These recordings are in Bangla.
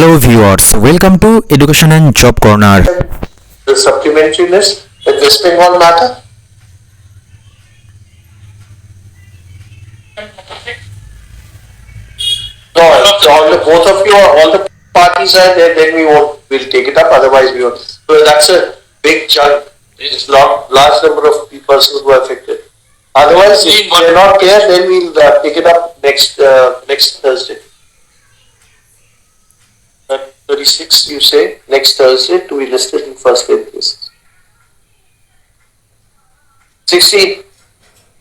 Hello viewers, welcome to Education and Job Corner. the supplementary list, the West Bengal matter? No, all the, both of you, are all the parties are there, then we won't, we'll take it up, otherwise we won't. So that's a big chunk, it's lot, large number of persons who are affected. Otherwise, if they're not there, then we'll uh, take it up next, uh, next Thursday. Uh, Thirty-six, you say, next Thursday to be listed in first. Sixteen,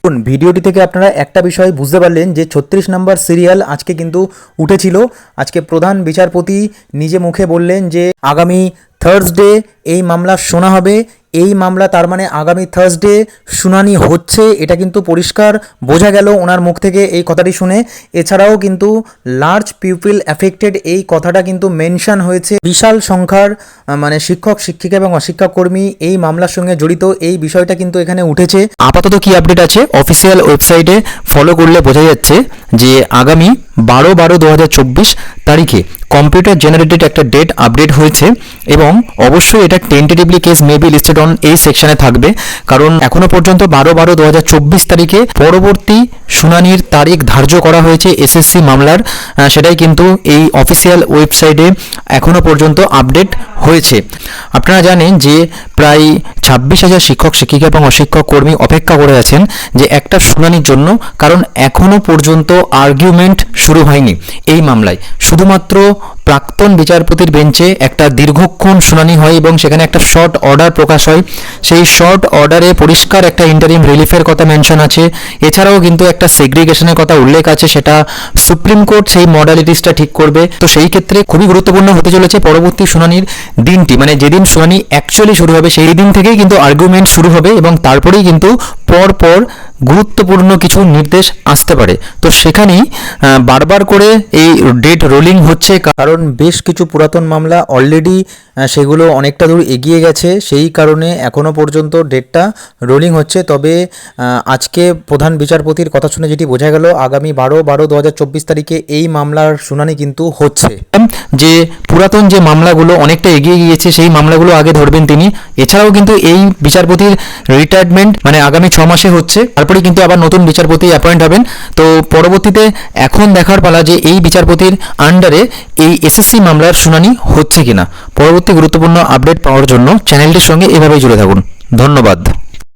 দেখুন ভিডিওটি থেকে আপনারা একটা বিষয় বুঝতে পারলেন যে ছত্রিশ নম্বর সিরিয়াল আজকে কিন্তু উঠেছিল। আজকে প্রধান বিচারপতি নিজে মুখে বললেন যে আগামী থার্সডে এই মামলা শোনা হবে। এই মামলা তার মানে আগামী থার্সডে শুনানি হচ্ছে, এটা কিন্তু পরিষ্কার বোঝা গেল ওনার মুখ থেকে এই কথাটি শুনে। এছাড়াও কিন্তু লার্জ পিউপিল অ্যাফেক্টেড এই কথাটা কিন্তু মেনশন হয়েছে। বিশাল সংখ্যার মানে শিক্ষক, শিক্ষিকা এবং অশিক্ষক কর্মী এই মামলার সঙ্গে জড়িত এই বিষয়টা কিন্তু এখানে উঠেছে। আপাতত কি আপডেট আছে? অফিসিয়াল ওয়েবসাইটে ফলো করলে বোঝা যাচ্ছে যে আগামী বারো বারো দু তারিখে কম্পিউটার জেনারেটেড একটা ডেট আপডেট হয়েছে এবং অবশ্যই এটা tentatively case may be listed on এই সেকশনে থাকবে। কারণ এখনও পর্যন্ত বারো বারো দু তারিখে পরবর্তী শুনানির তারিখ ধার্য করা হয়েছে এসএসসি মামলার সেটাই কিন্তু এই অফিসিয়াল ওয়েবসাইটে এখনও পর্যন্ত আপডেট হয়েছে। আপনারা জানেন যে প্রায় ছাব্বিশ হাজার শিক্ষক, শিক্ষিকা এবং অশিক্ষক কর্মী অপেক্ষা করে আছেন যে একটা শুনানির জন্য, কারণ এখনও পর্যন্ত আর্গুমেন্ট শুরু হয়নি এই মামলায়। শুধুমাত্র প্রাক্তন বিচারপতির বেঞ্চে একটা দীর্ঘক্ষণ শুনানি হয় এবং সেখানে একটা শর্ট অর্ডার প্রকাশ হয়। সেই শর্ট অর্ডারে পরিষ্কার একটা ইন্টারিম রিলিফের কথা মেনশন আছে। এছাড়াও কিন্তু একটা সেগ্রিগেশনের কথা উল্লেখ আছে, সেটা সুপ্রিম কোর্ট সেই মডালিটিসটা ঠিক করবে। তো সেই ক্ষেত্রে খুবই গুরুত্বপূর্ণ হতে চলেছে পরবর্তী শুনানির দিনটি। মানে যেদিন শুনানি অ্যাকচুয়ালি শুরু হবে, সেই দিন থেকেই কিন্তু আর্গুমেন্ট শুরু হবে এবং তারপরেই কিন্তু পর পর গুরুত্বপূর্ণ কিছু নির্দেশ আসতে পারে। তো সেখানেই বারবার করে এই ডেট রোলিং হচ্ছে, কারণ বেশ কিছু পুরাতন মামলা অলরেডি সেগুলো অনেকটা দূর এগিয়ে গেছে। সেই কারণে এখনও পর্যন্ত ডেটটা রোলিং হচ্ছে। তবে আজকে প্রধান বিচারপতির কথা শুনে যেটি বোঝা গেল, আগামী বারো বারো দু তারিখে এই মামলার শুনানি কিন্তু হচ্ছে। যে পুরাতন যে মামলাগুলো অনেকটা এগিয়ে গিয়েছে, সেই মামলাগুলো আগে ধরবেন তিনি। এছাড়াও কিন্তু এই বিচারপতির রিটায়ারমেন্ট মানে আগামী ছ মাসে হচ্ছে তারপরে কিন্তু আবার নতুন বিচারপতি অ্যাপয়েন্ট হবেন। তো পরবর্তীতে এখন দেখার পালা যে এই বিচারপতির আন্ডারে এই এসএসসি মামলার শুনানি হচ্ছে কিনা। পরবর্তী গুরুত্বপূর্ণ আপডেট পাওয়ার জন্য চ্যানেলটির সঙ্গে এভাবেই জুড়ে থাকুন। ধন্যবাদ।